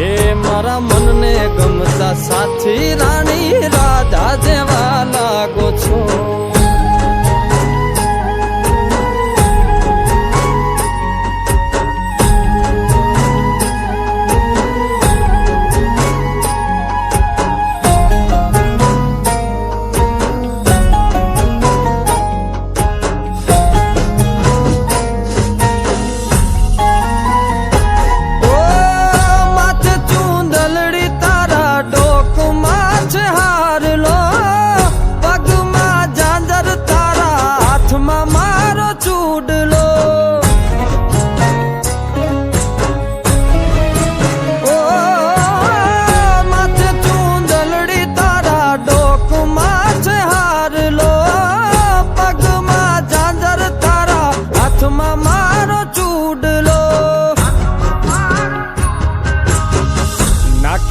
એ મારા મનને ગમતા સાથી રાણી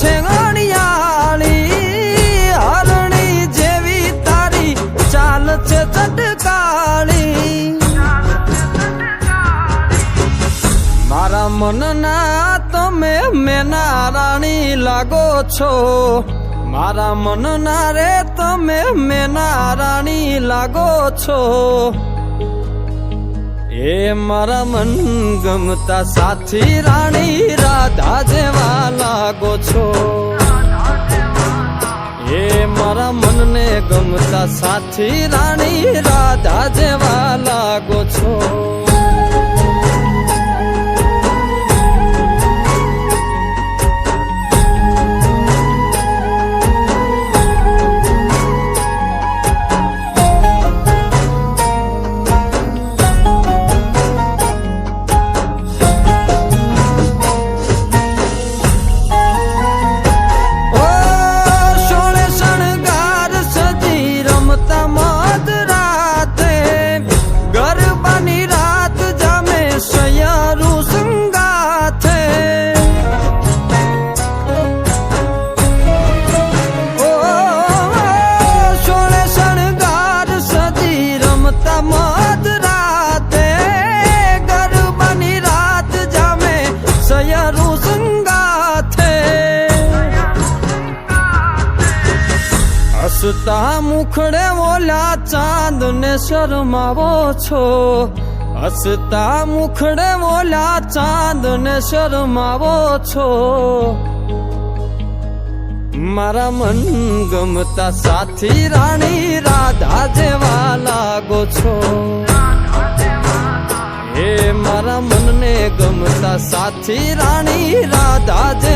આંખો હરણી જેવી તારી ચાલ મારા મનના તમે મેના લાગો છો. મારા મનના રે તમે મેના રાણી લાગો છો. એ મારા મન ગમતા સાથી રાણી રાધા જેવા લાગો છો? એ મારા મનને ગમતા સાથી રાણી રાધા જેવા હસતા મુખડે ઓલા ચાંદ ને શરમાવો છો? હસતા મુખડે ઓલા ચાંદ ને શરમાવો છો? મારા મન ગમતા સાથી રાણી રાધા જેવા લાગો છો. એ મારા મનને ગમતા સાથી રાણી રાધા જેવા